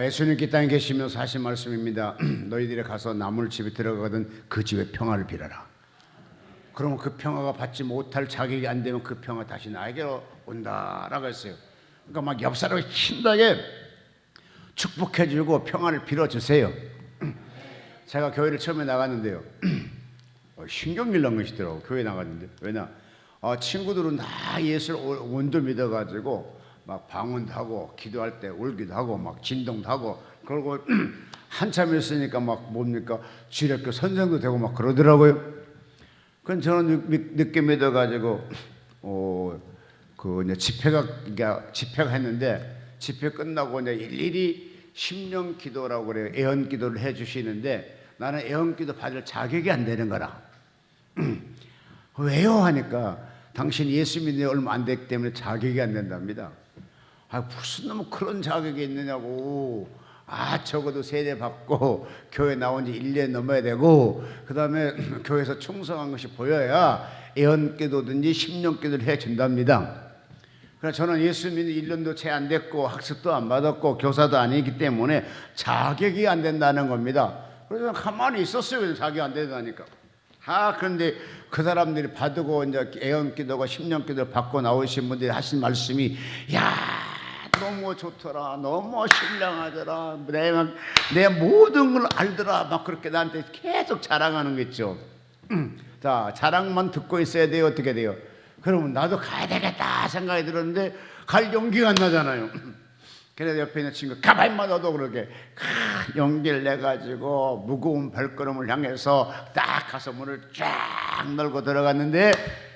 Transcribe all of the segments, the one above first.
아, 예수님께 땅에 계시면서 하신 말씀입니다. 너희들이 가서 나물 집에 들어가거든 그 집에 평화를 빌어라. 그러면 그 평화가 받지 못할 자격이 안 되면 그 평화 다시 나에게로 온다라고 했어요. 그러니까 막 옆 사람을 힘나게 축복해주고 평화를 빌어주세요. 제가 교회를 처음에 나갔는데요. 어, 신경질 난 것이더라고 교회 나갔는데 왜냐 어, 친구들은 다 예수를 오- 온도 믿어가지고 막 방언도 하고 기도할 때 울기도 하고 막 진동도 하고 그리고 한참 있으니까 막 뭡니까 주력교 선생도 되고 막 그러더라고요. 그건 저는 늦- 늦게 믿어가지고 어, 그 이제 집회가 그러니까 집회가 했는데 집회 끝나고 이제 일일이 심령 기도라고 그래요 애언 기도를 해 주시는데 나는 애언 기도 받을 자격이 안 되는 거라. 왜요 하니까 당신 예수 믿는 지 얼마 안 됐기 때문에 자격이 안 된답니다. 아 무슨 놈 그런 자격이 있느냐고. 아 적어도 세례 받고 교회 나온 지 1년 넘어야 되고 그다음에 교회에서 충성한 것이 보여야 애언기도든지 심령기도를 해 준답니다. 그러나 저는 예수 믿는 1년도 채 안 됐고 학습도 안 받았고 교사도 아니기 때문에 자격이 안 된다는 겁니다. 그래서 가만히 있었어요. 자격이 안 된다니까. 아 그런데 그 사람들이 받고 이제 애언 기도가 심령기도를 받고 나오신 분들이 하신 말씀이 야 너무 좋더라 너무 신령하더라 내, 막- 내 모든 걸 알더라 막 그렇게 나한테 계속 자랑하는 거 있죠. 자 자랑만 듣고 있어야 돼요 어떻게 돼요? 그러면 나도 가야 되겠다 생각이 들었는데 갈 용기가 안 나잖아요. 그래서 옆에 있는 친구 가만히만 둬도 그렇게 크, 용기를 내 가지고 무거운 발걸음을 향해서 딱 가서 문을 쫙 열고 들어갔는데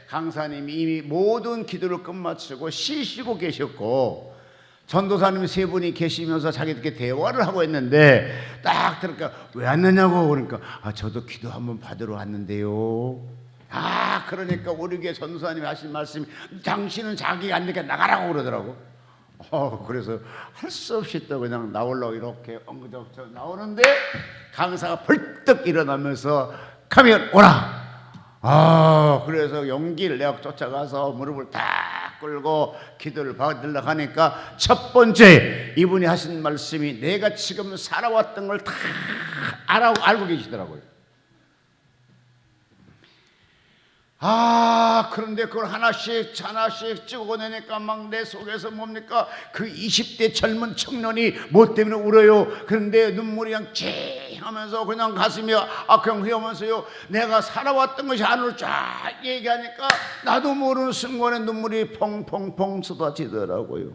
강사님이 이미 모든 기도를 끝마치고 쉬시고 계셨고 전도사님 세 분이 계시면서 자기들끼리 대화를 하고 있는데 딱 들으니까 왜 왔느냐고 그러니까 아 저도 기도 한번 받으러 왔는데요. 아 그러니까 우리 교회 전도사님이 하신 말씀이 당신은 자기가 안 되니까 나가라고 그러더라고. 어 그래서 할 수 없이 또 그냥 나오려고 이렇게 엉그덕저 나오는데 강사가 벌떡 일어나면서 가면 오라. 아 그래서 용기를 내어 쫓아가서 무릎을 딱 꿇고 기도를 받으려고 하니까 첫 번째 이분이 하신 말씀이 내가 지금 살아왔던 걸 다 알아 알고 계시더라고요. 아 그런데 그걸 하나씩 하나씩 찍어내니까 막 내 속에서 뭡니까 그 20대 젊은 청년이 뭐 때문에 울어요 그런데 눈물이 그냥 찡 하면서 그냥 가슴이 아경휘하면서요 내가 살아왔던 것이 안으로 쫙 얘기하니까 나도 모르는 순간에 눈물이 펑펑펑 쏟아지더라고요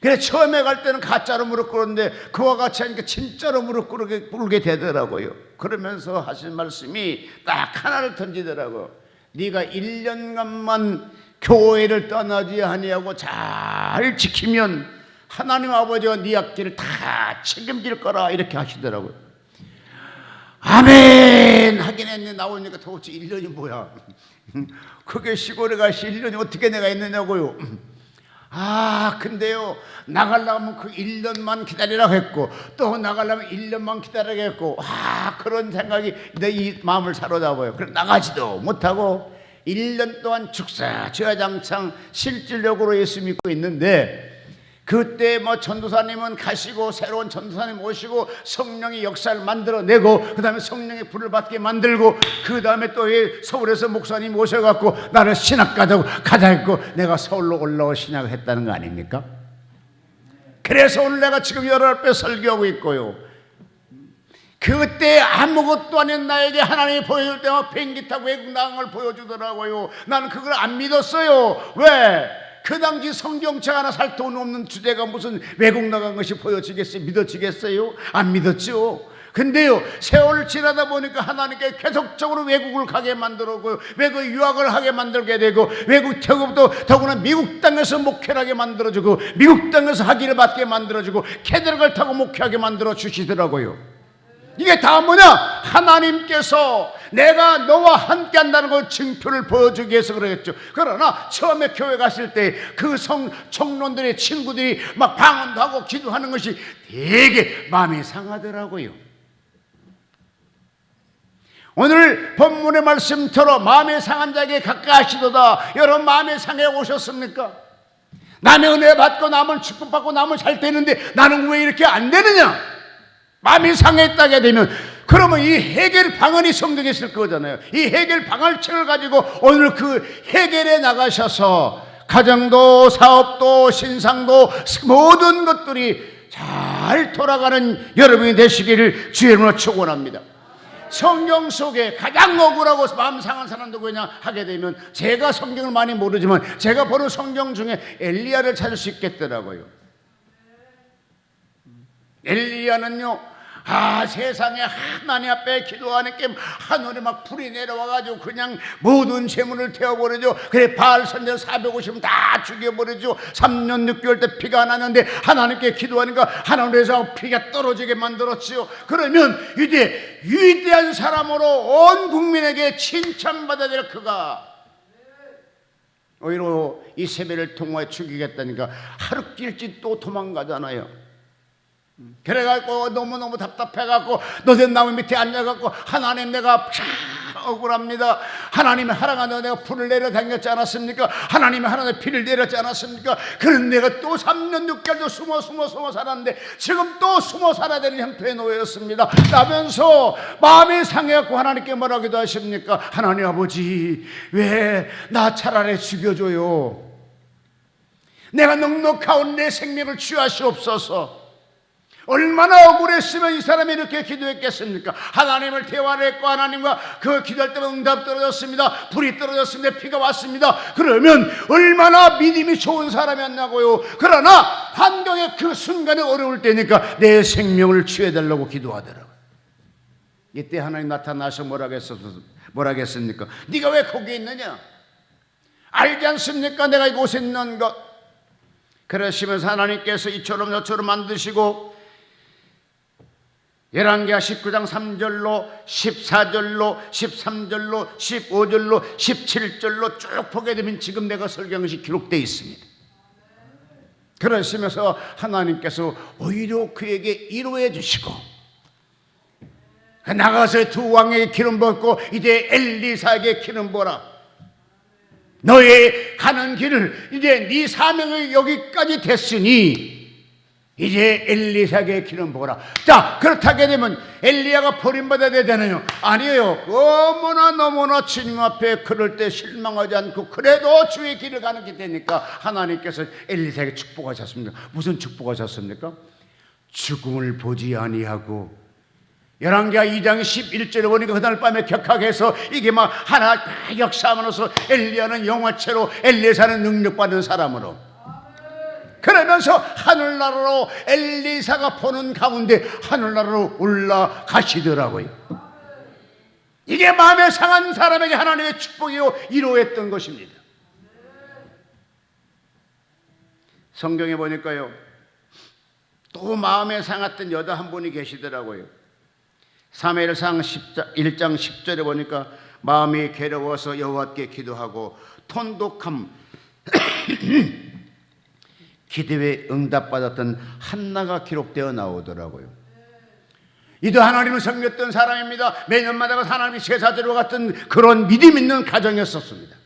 그래 처음에 갈 때는 가짜로 무릎 꿇었는데 그와 같이 하니까 진짜로 무릎 꿇게 꿇게 되더라고요. 그러면서 하신 말씀이 딱 하나를 던지더라고요. 네가 1년간만 교회를 떠나지 아니하고 잘 지키면 하나님 아버지가 네 앞길을 다 책임질 거라 이렇게 하시더라고요. 아멘 하긴 했는데 나오니까 도대체 1년이 뭐야? 그게 시골에 가시 1년이 어떻게 내가 있느냐고요. 아, 근데요, 나가려면 그 1년만 기다리라고 했고, 또 나가려면 1년만 기다리라고 했고, 아, 그런 생각이 내 이 마음을 사로잡아요. 그래, 나가지도 못하고, 1년 동안 축사, 주야장창 실질적으로 예수 믿고 있는데, 그때 뭐 전도사님은 가시고 새로운 전도사님 오시고 성령의 역사를 만들어내고 그 다음에 성령의 불을 받게 만들고 그 다음에 또이 서울에서 목사님 오셔갖고 나를 신학 가자고 가자 했고 내가 서울로 올라와 신학을 했다는 거 아닙니까? 그래서 오늘 내가 지금 여러 앞에 설교하고 있고요. 그때 아무것도 아닌 나에게 하나님이 보여줄 때만 비행기 타고 외국 나간 걸 보여주더라고요. 나는 그걸 안 믿었어요. 왜? 그 당시 성경책 하나 살 돈 없는 주제가 무슨 외국 나간 것이 보여지겠어요? 믿어지겠어요? 안 믿었죠. 근데요, 세월을 지나다 보니까 하나님께 계속적으로 외국을 가게 만들었고, 외국 유학을 하게 만들게 되고, 외국 태국도 더구나 미국 땅에서 목회를 하게 만들어주고, 미국 땅에서 학위를 받게 만들어주고, 캐들을 타고 목회하게 만들어 주시더라고요. 이게 다 뭐냐? 하나님께서 내가 너와 함께 한다는 걸 증표를 보여주기 위해서 그러겠죠. 그러나 처음에 교회 갔을 때 그 성, 청론들의 친구들이 막 방언도 하고 기도하는 것이 되게 마음이 상하더라고요. 오늘 본문의 말씀처럼 마음의 상한 자에게 가까이 하시도다. 여러분 마음의 상해 오셨습니까? 남의 은혜 받고 남은 축복받고 남은 잘 되는데 나는 왜 이렇게 안 되느냐? 마음이 상했다게 되면 그러면 이 해결 방안이 성경에 있을 거잖아요. 이 해결 방안책을 가지고 오늘 그 해결에 나가셔서 가정도 사업도 신상도 모든 것들이 잘 돌아가는 여러분이 되시기를 주의 이름으로 축원합니다. 성경 속에 가장 억울하고 마음 상한 사람도 그냥 하게 되면 제가 성경을 많이 모르지만 제가 보는 성경 중에 엘리야를 찾을 수 있겠더라고요. 엘리야는요. 아 세상에 하나님 앞에 기도하니까 하늘에 막 불이 내려와가지고 그냥 모든 재물을 태워버리죠. 그래 바알 선전 450은 다 죽여버리죠. 3년 6개월 때 피가 안 나는데 하나님께 기도하니까 하늘에서 피가 떨어지게 만들었지요. 그러면 이제 위대한 사람으로 온 국민에게 칭찬받아야 될 그가 오히려 이 세배를 통해 죽이겠다니까 하루 길지 또 도망가잖아요 그래갖고 너무너무 답답해갖고 너된 나무 밑에 앉아갖고 하나님 내가 참 억울합니다. 하나님의 하랑하다 내가 불을 내려 당겼지 않았습니까? 하나님의 하나님의 피를 내렸지 않았습니까? 그런 내가 또 3년 6개월도 숨어 숨어 숨어 살았는데 지금 또 숨어 살아야 되는 형편에 놓였습니다. 라면서 마음이 상해갖고 하나님께 뭐라기도 하십니까? 하나님 아버지 왜 나 차라리 죽여줘요? 내가 넉넉하온 내 생명을 취하시옵소서 얼마나 억울했으면 이 사람이 이렇게 기도했겠습니까? 하나님을 대화를 했고 하나님과 그 기도할 때만 응답 떨어졌습니다. 불이 떨어졌습니다. 피가 왔습니다. 그러면 얼마나 믿음이 좋은 사람이었냐고요. 그러나 환경의 그 순간에 어려울 때니까 내 생명을 취해달라고 기도하더라고요. 이때 하나님 나타나서 뭐라겠습니까? 네가 왜 거기 있느냐? 알지 않습니까? 내가 이곳에 있는 것. 그러시면서 하나님께서 이처럼 저처럼 만드시고 열왕기하 19장 3절로 14절로 13절로 15절로 17절로 쭉 보게 되면 지금 내가 것이 기록되어 있습니다. 그러시면서 하나님께서 오히려 그에게 이루해 주시고 나가서 두 왕에게 기름 붓고 이제 엘리사에게 기름 부어라. 너의 가는 길을 이제 네 사명이 여기까지 됐으니 이제 엘리사에게 기름 부어라. 자, 그렇다게 되면 엘리야가 버림받아야 되잖아요. 아니에요. 너무나 너무나 주님 앞에 그럴 때 실망하지 않고 그래도 주의 길을 가는 게 되니까 하나님께서 엘리사에게 축복하셨습니다. 무슨 축복하셨습니까? 죽음을 보지 아니하고 열왕기하 2장 11절에 보니까 그날 밤에 격하게 해서 이게 막 하나 역사하면서 엘리야는 영화체로 엘리사는 능력받은 사람으로 그러면서 하늘나라로 엘리사가 보는 가운데 하늘나라로 올라가시더라고요. 이게 마음에 상한 사람에게 하나님의 축복이요 이루했던 것입니다. 성경에 보니까요. 또 마음에 상했던 여자 한 분이 계시더라고요. 사무엘상 1장 10절에 보니까 마음이 괴로워서 여호와께 기도하고 톤독함 기도에 응답받았던 한나가 기록되어 나오더라고요. 이도 하나님을 섬겼던 사람입니다. 매년마다 하나님이 제사드려 같은 그런 믿음 있는 가정이었었습니다.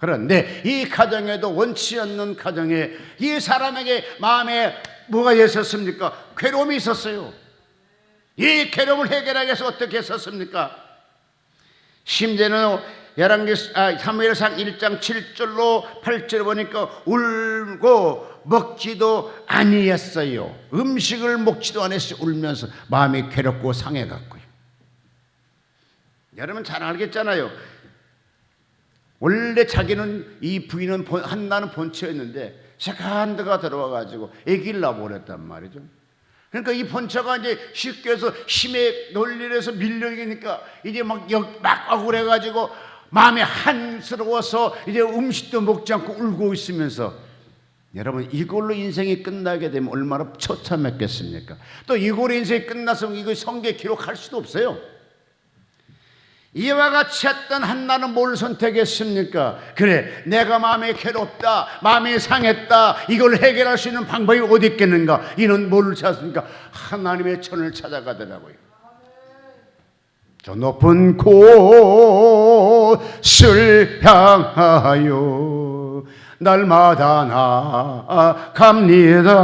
그런데 이 가정에도 원치 않는 가정에 이 사람에게 마음에 뭐가 있었습니까? 괴로움이 있었어요. 이 괴로움을 해결하기 위해서 어떻게 했었습니까? 심지어는 열왕기 아, 사무엘상 1장 7절로 8절 보니까 울고 먹지도 아니했어요. 음식을 먹지도 않았어요. 울면서 마음이 괴롭고 상해갖고요. 여러분 잘 알겠잖아요. 원래 자기는 이 부인은 한나는 본처였는데 세간드가 들어와 가지고 애기를 낳아버렸단 말이죠. 그러니까 이 본처가 이제 쉽게 해서 힘의 논리에서 밀려니까 이제 막, 역, 막 억울해가지고 마음이 한스러워서 이제 음식도 먹지 않고 울고 있으면서 여러분 이걸로 인생이 끝나게 되면 얼마나 처참했겠습니까? 또 이걸로 인생이 끝나서 이거 성경에 기록할 수도 없어요. 이와 같이 했던 한나는 뭘 선택했습니까? 그래, 내가 마음이 괴롭다, 마음이 상했다, 이걸 해결할 수 있는 방법이 어디 있겠는가? 이는 뭘 찾습니까? 하나님의 천을 찾아가더라고요. 저 높은 곳 을 향하여 날마다 나갑니다.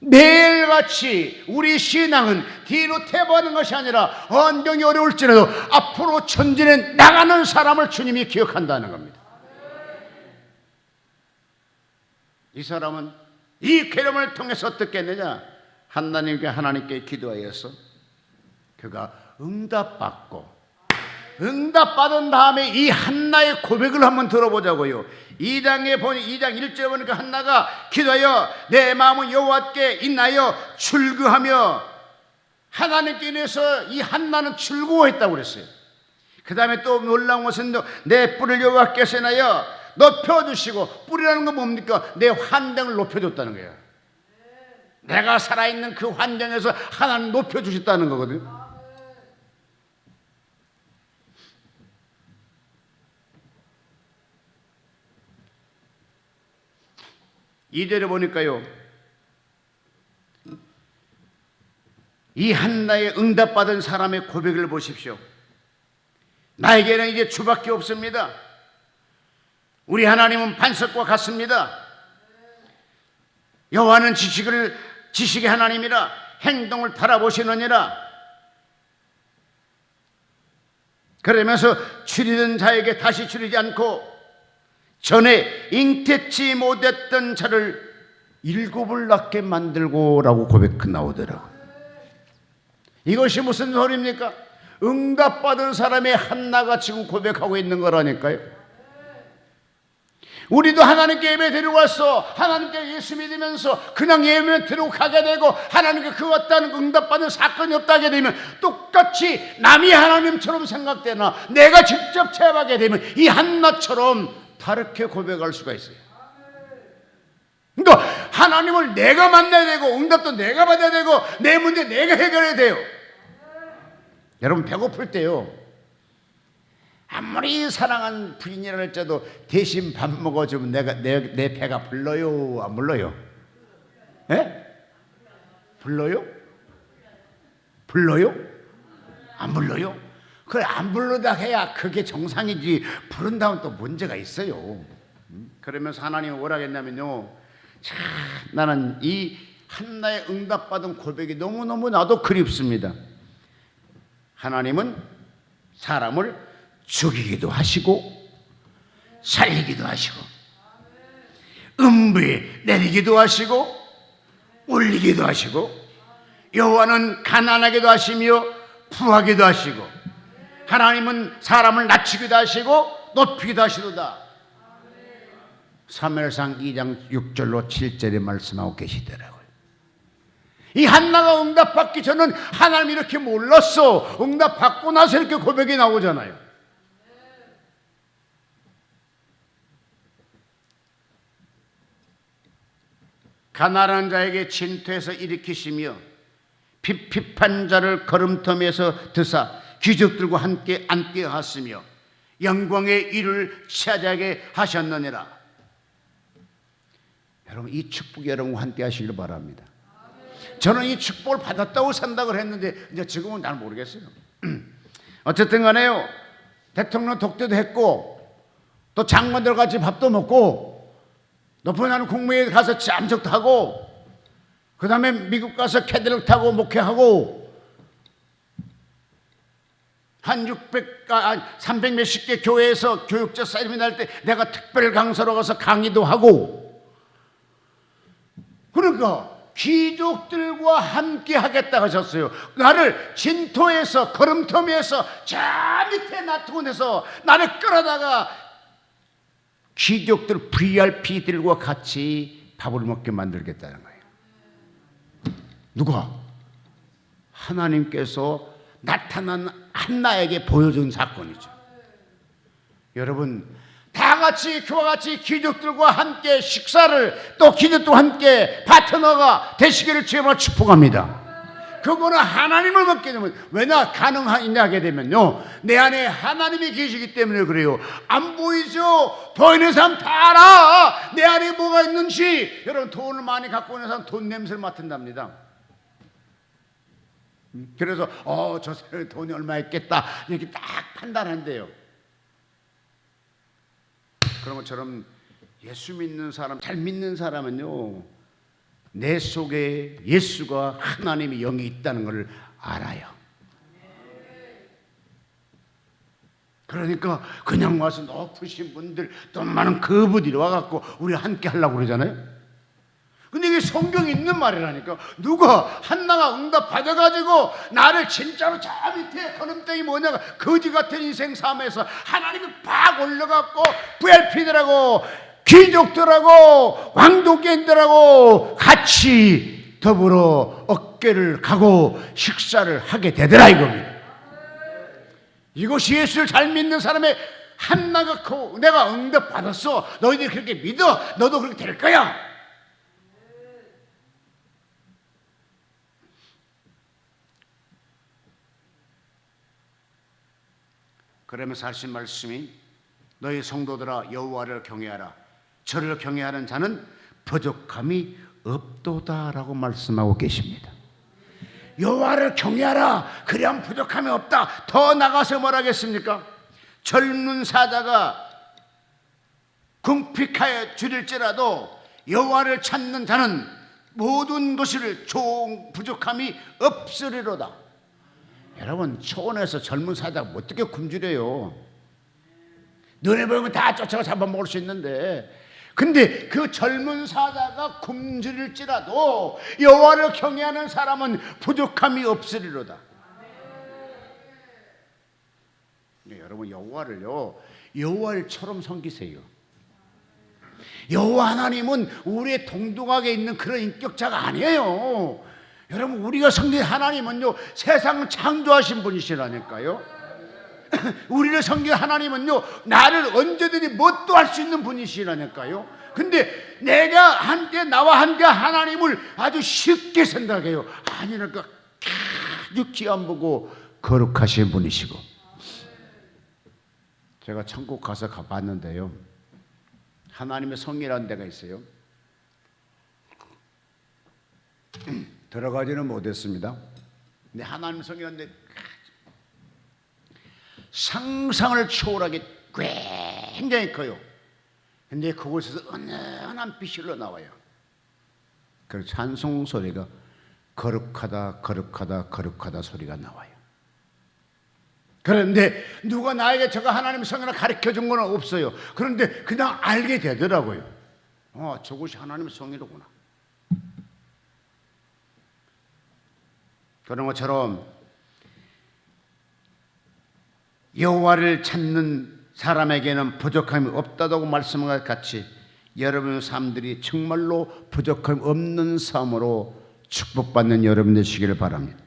매일같이 우리 신앙은 뒤로 퇴보하는 것이 아니라 환경이 어려울지라도 앞으로 전진해 나가는 사람을 주님이 기억한다는 겁니다. 이 사람은 이 괴로움을 통해서 어떻게 했느냐? 하나님께 하나님께 기도하여서 그가 응답받고 응답받은 다음에 이 한나의 고백을 한번 들어보자고요. 2장에 보니 2장 1절에 보니까 한나가 기도하여 내 마음은 여호와께 있나여 출구하며 하나님께 인해서 이 한나는 출구했다고 그랬어요. 그 다음에 또 놀라운 것은 내 뿔을 여호와께서 인하여 높여주시고 뿔이라는 건 뭡니까? 내 환경을 높여줬다는 거예요. 내가 살아있는 그 환경에서 하나님 높여주셨다는 거거든요. 이절에 보니까요. 이 한나의 응답받은 사람의 고백을 보십시오. 나에게는 이제 주밖에 없습니다. 우리 하나님은 반석과 같습니다. 여호와는 지식을 지식의 하나님이라 행동을 바라보시느니라. 그러면서 추리던 자에게 다시 추리지 않고 전에 잉태치 못했던 자를 일곱을 낳게 만들고라고 고백 나오더라고요. 이것이 무슨 소리입니까? 응답받은 사람의 한나가 지금 고백하고 있는 거라니까요. 우리도 하나님께 예배 드리고 왔어. 하나님께 예수 믿으면서 그냥 예배 드리고 가게 되고 하나님께 그 어떤 응답받는 사건이 없다게 되면 똑같이 남이 하나님처럼 생각되나 내가 직접 체험하게 되면 이 한나처럼 다르게 고백할 수가 있어요. 그러니까 하나님을 내가 만나야 되고 응답도 내가 받아야 되고 내 문제 내가 해결해야 돼요. 여러분 배고플 때요. 아무리 사랑한 부인이라 할지라도 대신 밥 먹어주면 내가 내, 내 배가 불러요 안 불러요? 예? 불러요? 불러요? 안 불러요? 그래 안 부르다 해야 그게 정상이지 부른다면 또 문제가 있어요. 음? 그러면서 하나님이 뭐라 했냐면요. 참 나는 이 한나의 응답받은 고백이 너무너무 나도 그립습니다. 하나님은 사람을 죽이기도 하시고 살리기도 하시고 음부에 내리기도 하시고 올리기도 하시고 여호와는 가난하기도 하시며 부하기도 하시고 하나님은 사람을 낮추기도 하시고 높이기도 하시도다. 3회상 2장 6절로 7절에 말씀하고 계시더라고요. 이 한나가 응답받기 전은 하나님 이렇게 몰랐어. 응답받고 나서 이렇게 고백이 나오잖아요. 가난한 자에게 진토해서 일으키시며 핍핍한 자를 걸음터미에서 드사 귀족들과 함께 앉게 하시며 영광의 일을 차지하게 하셨느니라. 여러분 이 축복 여러분과 함께 하시길 바랍니다. 저는 이 축복을 받았다고 생각을 했는데 이제 지금은 잘 모르겠어요. 어쨌든 간에요. 대통령 독대도 했고 또 장관들 같이 밥도 먹고 높은 하는 국무회의 가서 잠적도 하고 그 다음에 미국 가서 캐딜락 타고 목회하고 한 600, 아, 300 몇십 개 교회에서 교육자 사임이 날때 내가 특별 강사로 가서 강의도 하고 그러니까 귀족들과 함께 하겠다 하셨어요. 나를 진토에서 걸음터미에서 저 밑에 놔두고내서 나를 끌어다가 귀족들 VIP들과 같이 밥을 먹게 만들겠다는 거예요. 누가? 하나님께서 나타난 한나에게 보여준 사건이죠. 여러분, 다 같이 그와 같이 귀족들과 함께 식사를 또 귀족들과 함께 파트너가 되시기를 주님으로 축복합니다. 그거는 하나님을 먹게 되면 왜냐 가능하냐 하게 되면요. 내 안에 하나님이 계시기 때문에 그래요. 안 보이죠? 보이는 사람 다 알아. 내 안에 뭐가 있는지. 여러분 돈을 많이 갖고 있는 사람 돈 냄새를 맡은답니다 그래서 어 저 사람이 돈이 얼마 있겠다 이렇게 딱 판단한대요 그런 것처럼 예수 믿는 사람, 잘 믿는 사람은요, 내 속에 예수가 하나님의 영이 있다는 것을 알아요. 그러니까 그냥 와서 높으신 분들 또 많은 그분들이 와갖고 우리 함께 하려고 그러잖아요. 근데 이게 성경에 있는 말이라니까 누가 한나가 응답 받아가지고 나를 진짜로 저 밑에 걸음덩이 뭐냐 거지 같은 인생 삶에서 하나님이 팍 올려갖고 VIP들하고 귀족들하고 왕족견들하고 같이 더불어 어깨를 가고 식사를 하게 되더라 이겁니다. 이것이 예수를 잘 믿는 사람의 한나가 그 내가 응답 받았어. 너희들이 그렇게 믿어. 너도 그렇게 될 거야. 그러면서 하신 말씀이 너희 성도들아 여호와를 경외하라. 저를 경외하는 자는 부족함이 없도다라고 말씀하고 계십니다. 여호와를 경외하라. 그래야 부족함이 없다. 더 나가서 뭘 하겠습니까? 젊은 사자가 궁핍하여 줄일지라도 여호와를 찾는 자는 모든 것을 종 부족함이 없으리로다. 여러분 초원에서 젊은 사자가 어떻게 굶주려요? 눈에 보이면 다 쫓아가 잡아먹을 수 있는데 근데 그 젊은 사자가 굶주릴지라도 여호와를 경외하는 사람은 부족함이 없으리로다. 네, 여러분 여호와를요 여호와처럼 섬기세요. 여호와 하나님은 우리의 동등하게 있는 그런 인격자가 아니에요. 여러분 우리가 섬긴 하나님은요 세상 창조하신 분이시라니까요. 우리를 섬긴 하나님은요 나를 언제든지 뭣도 할 수 있는 분이시라니까요. 근데 내가 함께 나와 함께 하나님을 아주 쉽게 생각해요. 아니랄까 아주 귀한 보고 거룩하신 분이시고 제가 천국 가서 가봤는데요. 하나님의 성이라는 데가 있어요. 들어가지는 못했습니다. 근데 하나님 성이라는 데 상상을 초월하게 굉장히 커요. 근데 그곳에서 은은한 빛이 흘러나와요. 그 찬송 소리가 거룩하다, 거룩하다, 거룩하다 소리가 나와요. 그런데 누가 나에게 저가 하나님 성이라 가르쳐 준 건 없어요. 그런데 그냥 알게 되더라고요. 어, 저곳이 하나님의 성이로구나. 그런 것처럼 여호와를 찾는 사람에게는 부족함이 없다고 말씀한 것 같이 여러분의 삶들이 정말로 부족함 없는 삶으로 축복받는 여러분 되시기를 바랍니다.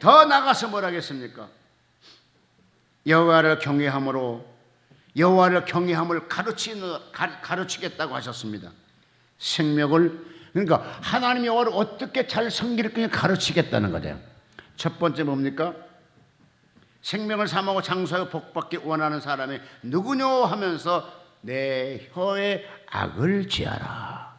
더 나가서 뭘 하겠습니까? 여호와를 경외함으로 여호와를 경외함을 가르치는 가르치겠다고 하셨습니다. 생명을 그러니까 하나님 여호와를 어떻게 잘 섬기를 그냥 가르치겠다는 거죠. 첫 번째 뭡니까? 생명을 사모하고 장수하여 복받기 원하는 사람이 누구뇨 하면서 내 혀에 악을 지어라.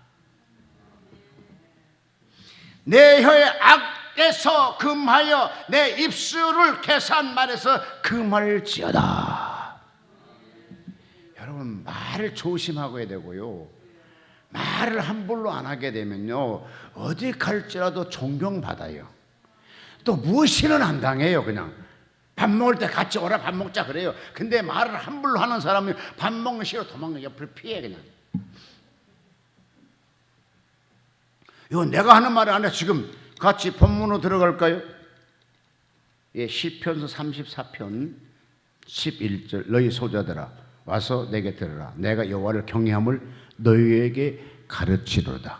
내 혀에 악에서 금하여 내 입술을 계산 말해서 금을 지어다. 여러분 말을 조심하고 해야 되고요. 말을 함부로 안 하게 되면요 어디 갈지라도 존경받아요. 또 무엇이는 안 당해요 그냥. 밥 먹을 때 같이 오라 밥 먹자 그래요. 근데 말을 함부로 하는 사람이 밥 먹는 싫어 도망가 옆을 피해 그냥. 이건 내가 하는 말이 아니라 지금 같이 본문으로 들어갈까요? 예, 시편서 34편 11절 너희 소자들아 와서 내게 들으라 내가 여호와를 경외함을 너희에게 가르치로다.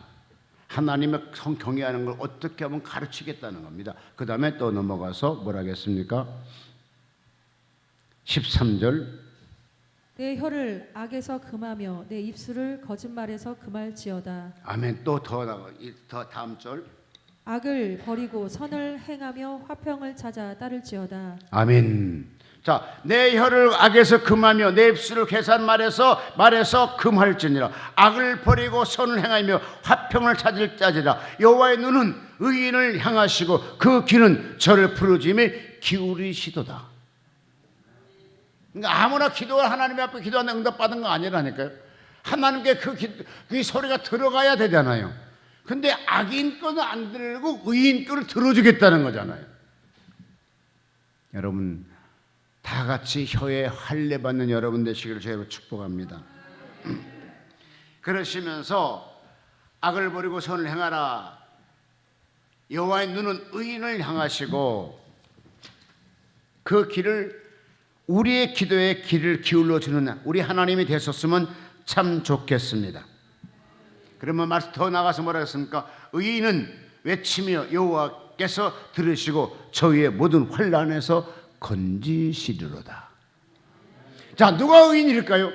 하나님의 성 경외하는 걸 어떻게 하면 가르치겠다는 겁니다. 그 다음에 또 넘어가서 뭘 하겠습니까? 13절 내 혀를 악에서 금하며 내 입술을 거짓말에서 금할지어다. 아멘 또더 나가 더 다음 절 악을 버리고 선을 행하며 화평을 찾아 따를지어다. 아멘 자, 내 혀를 악에서 금하며 내 입술을 계산 말해서 말해서 금할지니라. 악을 버리고 선을 행하며 화평을 찾을 자지라. 여호와의 눈은 의인을 향하시고 그 귀는 저를 부르짖음에 기울이시도다. 그러니까 아무나 기도가 하나님 앞에 기도하는 응답받은 거 아니라니까요. 하나님께 그, 기, 그 소리가 들어가야 되잖아요. 근데 악인 거는 안 들고 의인 거를 들어주겠다는 거잖아요. 여러분 다 같이 혀에 할례 받는 여러분 되시기를 저희로 축복합니다. 그러시면서 악을 버리고 선을 행하라. 여호와의 눈은 의인을 향하시고 그 길을 우리의 기도에 길을 기울여 주는 우리 하나님이 되셨으면 참 좋겠습니다. 그러면 말씀 더 나가서 뭐라 했습니까? 의인은 외치며 여호와께서 들으시고 저희의 모든 환란에서 건지시리로다. 자, 누가 의인일까요?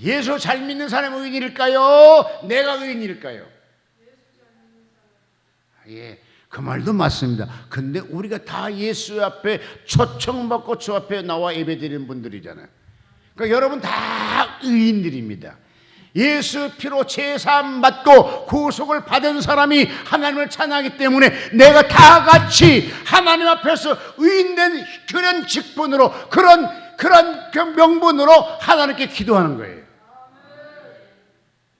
예수 잘 믿는 사람이 의인일까요? 내가 의인일까요? 예, 그 말도 맞습니다. 근데 우리가 다 예수 앞에 초청받고 주 앞에 나와 예배드리는 분들이잖아요. 그러니까 여러분 다 의인들입니다. 예수 피로 제사함 받고 구속을 받은 사람이 하나님을 찬양하기 때문에 내가 다 같이 하나님 앞에서 의인된 그런 직분으로 그런 그런 그 명분으로 하나님께 기도하는 거예요.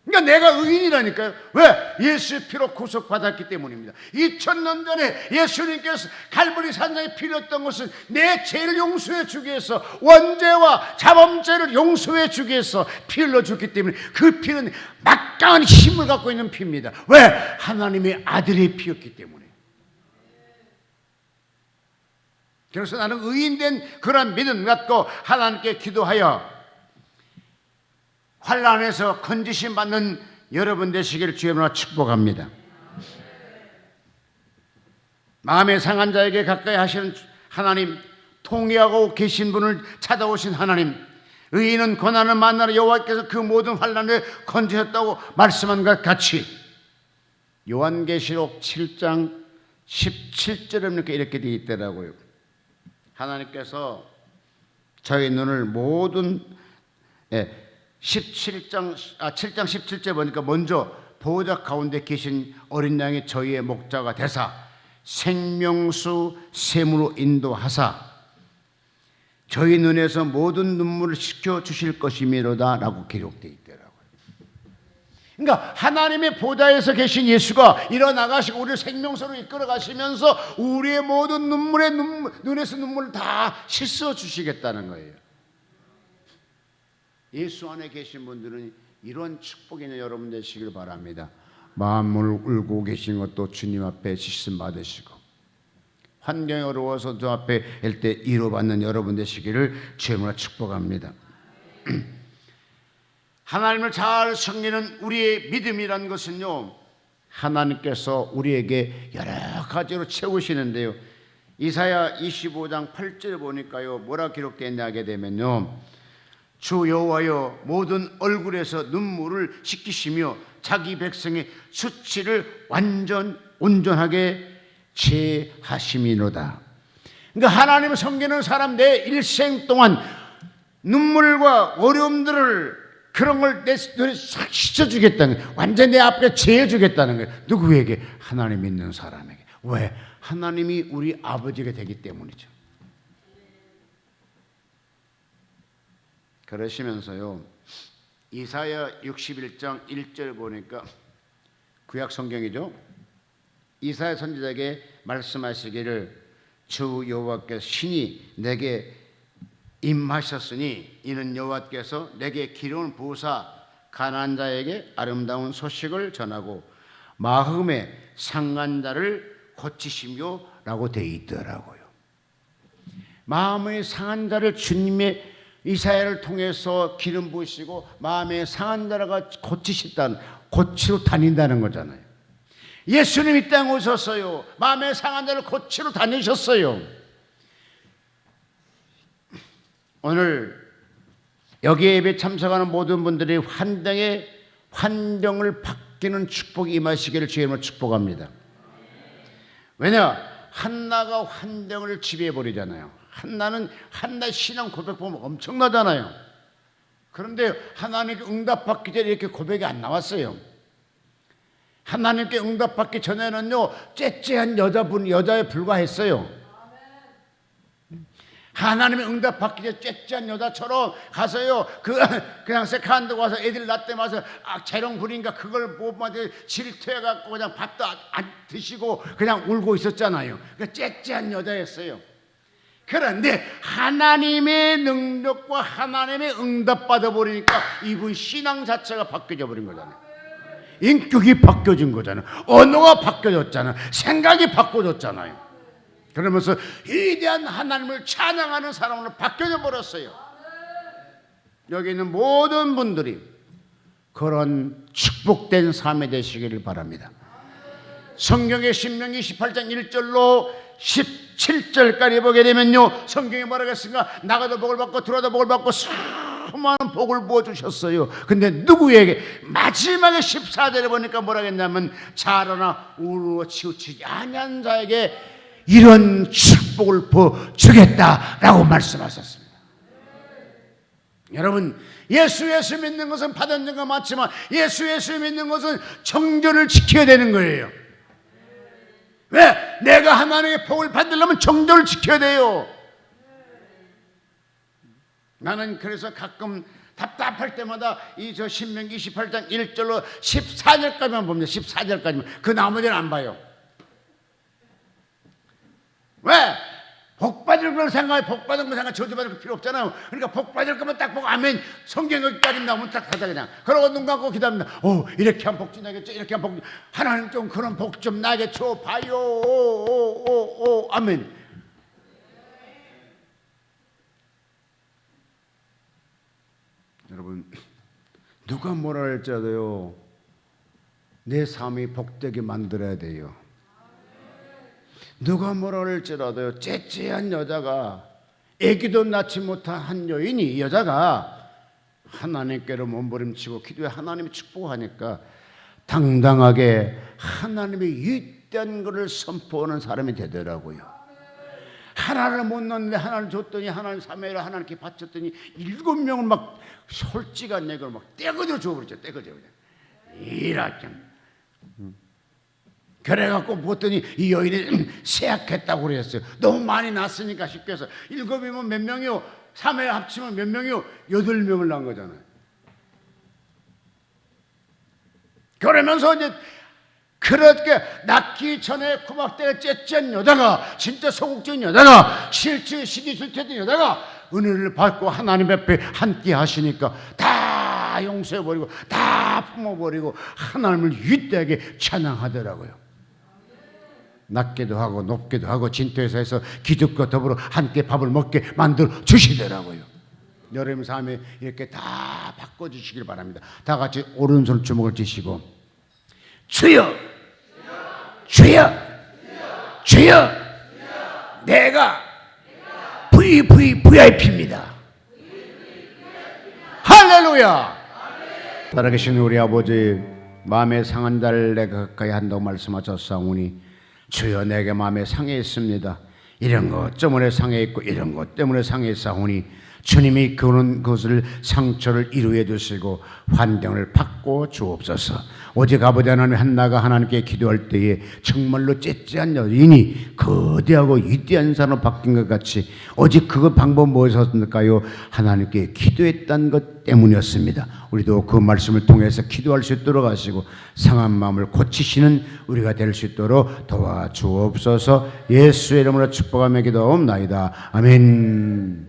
그러니까 내가 의인이라니까요. 왜? 예수 피로 구속받았기 때문입니다. 2000년 전에 예수님께서 갈보리 산장에 피렸던 것은 내 죄를 용서해 주기 위해서 원죄와 자범죄를 용서해 주기 위해서 피 흘려줬기 때문에 그 피는 막강한 힘을 갖고 있는 피입니다. 왜? 하나님의 아들의 피였기 때문에. 그래서 나는 의인된 그런 믿음 갖고 하나님께 기도하여 환란에서 건지심 받는 여러분 되시기를 주님으로 축복합니다. 마음의 상한 자에게 가까이 하시는 하나님, 통회하고 계신 분을 찾아오신 하나님, 의인은 고난을 만나러 여호와께서 그 모든 환란을 건지셨다고 말씀한 것 같이 요한계시록 7장 17절에 이렇게 이렇게 되어 있더라고요. 하나님께서 저희 눈을 모든 예, 17장 아 7장 17절 보니까 먼저 보호자 가운데 계신 어린 양이 저희의 목자가 되사 생명수 샘으로 인도하사 저희 눈에서 모든 눈물을 씻겨 주실 것이미로다라고 기록되어 있더라고요. 그러니까 하나님의 보좌에서 계신 예수가 일어나가시고 우리를 생명수로 이끌어 가시면서 우리의 모든 눈물의 눈물, 눈에서 눈물을 다 씻어 주시겠다는 거예요. 예수 안에 계신 분들은 이런 축복이 있는 여러분 되시길 바랍니다. 마음을 울고 계신 것도 주님 앞에 지심 받으시고 환경이 어려워서 주 앞에 일때 위로받는 여러분 되시기를 주님으로 축복합니다. 하나님을 잘 섬기는 우리의 믿음이란 것은요 하나님께서 우리에게 여러 가지로 채우시는데요 이사야 25장 8절 보니까요 뭐라 기록되어 하게 되면요 주 여호와여 모든 얼굴에서 눈물을 씻기시며 자기 백성의 수치를 완전 온전하게 제하심이로다. 그러니까 하나님을 섬기는 사람 내 일생 동안 눈물과 어려움들을 그런 걸내 눈에 싹 씻어주겠다는 거예요. 완전 내 앞에 제해주겠다는 거예요. 누구에게? 하나님 믿는 사람에게. 왜? 하나님이 우리 아버지가 되기 때문이죠. 그러시면서요. 이사야 61장 1절 보니까 구약 성경이죠. 이사야 선지자에게 말씀하시기를 주 여호와께서 신이 내게 임하셨으니 이는 여호와께서 내게 기름을 부으사 가난한 자에게 아름다운 소식을 전하고 마음의 상한 자를 고치시며라고 되어 있더라고요. 마음의 상한 자를 주님의 이사야를 통해서 기름 부으시고 마음의 상한 자가 고치셨다는 고치러 다닌다는 거잖아요. 예수님 이 땅에 오셨어요. 마음의 상한 자를 고치러 다니셨어요. 오늘 여기 예배 참석하는 모든 분들이 환경에 환경을 바뀌는 축복이 임하시기를 주님으로 축복합니다. 왜냐? 한나가 환경을 지배해 버리잖아요. 한나는 한나 신앙 고백 보면 엄청나잖아요. 그런데 하나님께 응답받기 전에 이렇게 고백이 안 나왔어요. 하나님께 응답받기 전에는요, 째째한 여자분, 여자에 불과했어요. 하나님의 응답 받기 전에 쬐짠 여자처럼 가서요 그 그냥 세컨드 와서 애들 낳때 와서 아 재롱 부린가 그걸 보면 질투해 갖고 그냥 밥도 안, 안 드시고 그냥 울고 있었잖아요. 그 쬐짠 여자였어요. 그런데 하나님의 능력과 하나님의 응답 받아 버리니까 이분 신앙 자체가 바뀌어 버린 거잖아요. 인격이 바뀌어진 거잖아요. 언어가 바뀌어졌잖아요. 생각이 바꿔졌잖아요. 그러면서 위대한 하나님을 찬양하는 사람으로 바뀌어 버렸어요. 여기 있는 모든 분들이 그런 축복된 삶이 되시기를 바랍니다. 성경의 신명기 18장 1절로 17절까지 보게 되면요. 성경이 뭐라고 했습니까? 나가도 복을 받고 들어도 복을 받고 수많은 복을 부어 주셨어요. 근데 누구에게 마지막에 14절에 보니까 뭐라고 했냐면 자라나 우르고 치우치지 아니한 자에게 이런 축복을 부어 주겠다라고 말씀하셨습니다. 여러분 예수 예수 믿는 것은 받은 증거 많지만 예수 예수 믿는 것은 정절을 지켜야 되는 거예요. 왜? 내가 하나님의 복을 받으려면 정절을 지켜야 돼요. 나는 그래서 가끔 답답할 때마다 이 저 신명기 28장 1절로 14절까지만 봅니다. 14절까지만. 그 나머지는 안 봐요. 왜? 복 받을 걸 생각해 복 받은 거 생각 저주 받을 거 필요 없잖아요. 그러니까 복 받을 거면 딱 보고 아멘 성경 여기까지 나오면 딱 하다 그냥. 그러고 눈 감고 기다립니다. 오 이렇게 하면 복지 나겠죠. 이렇게 하면 복 하나님 좀 그런 복좀줘 봐요. 오 오 오 오 아멘. 여러분 누가 뭐라 할지라도요 내 삶이 복되게 만들어야 돼요. 누가 뭐라 할지라도요 째째한 여자가 애기도 낳지 못한 한 여인이 이 여자가 하나님께로 몸부림치고 기도해 하나님이 축복하니까 당당하게 하나님의 위대한 것을 선포하는 사람이 되더라고요. 하나를 못 넣는데 하나를 줬더니 하나님 삼회를 하나님께 바쳤더니 일곱 명을 막 솔직한 얘기를 막 떼거져 줘버렸죠. 떼거져 그냥 이렇게. 그래갖고 보더니 이 여인이 세약했다고 그랬어요. 너무 많이 낳았으니까 쉽게 해서 일곱이면 몇 명이요? 삼회 합치면 몇 명이요? 여덟 명을 낳은 거잖아요. 그러면서 이제 그렇게 낳기 전에 구박대가 째짠 여자가 진짜 소극적인 여자가 실제 시기 실태된 여자가 은혜를 받고 하나님 앞에 함께 하시니까 다 용서해버리고 다 품어버리고 하나님을 위대하게 찬양하더라고요. 낮게도 하고 높게도 하고 진토에서 기득과 더불어 함께 밥을 먹게 만들어 주시더라고요. 여러분 삶에 이렇게 다 바꿔 주시길 바랍니다. 다 같이 오른손 주먹을 쥐시고 주여 주여 주여 내가 VVVIP입니다. 할렐루야. 살아계신 우리 아버지 마음에 상한 내가 가까이 한다고 말씀하셨사오니 주여 내게 마음에 상해 있습니다. 이런 것 때문에 상해 있고 이런 것 때문에 상해 있사오니 주님이 그런 것을 상처를 이루어 주시고 환경을 받고 주옵소서. 오직 아버지 하나님 한나가 하나님께 기도할 때에 정말로 째째한 여인이 거대하고 위대한 사람으로 바뀐 것 같이 오직 그 방법 무엇이었을까요? 하나님께 기도했던 것 때문이었습니다. 우리도 그 말씀을 통해서 기도할 수 있도록 하시고 상한 마음을 고치시는 우리가 될 수 있도록 도와주옵소서. 예수의 이름으로 축복하며 기도하옵나이다. 아멘.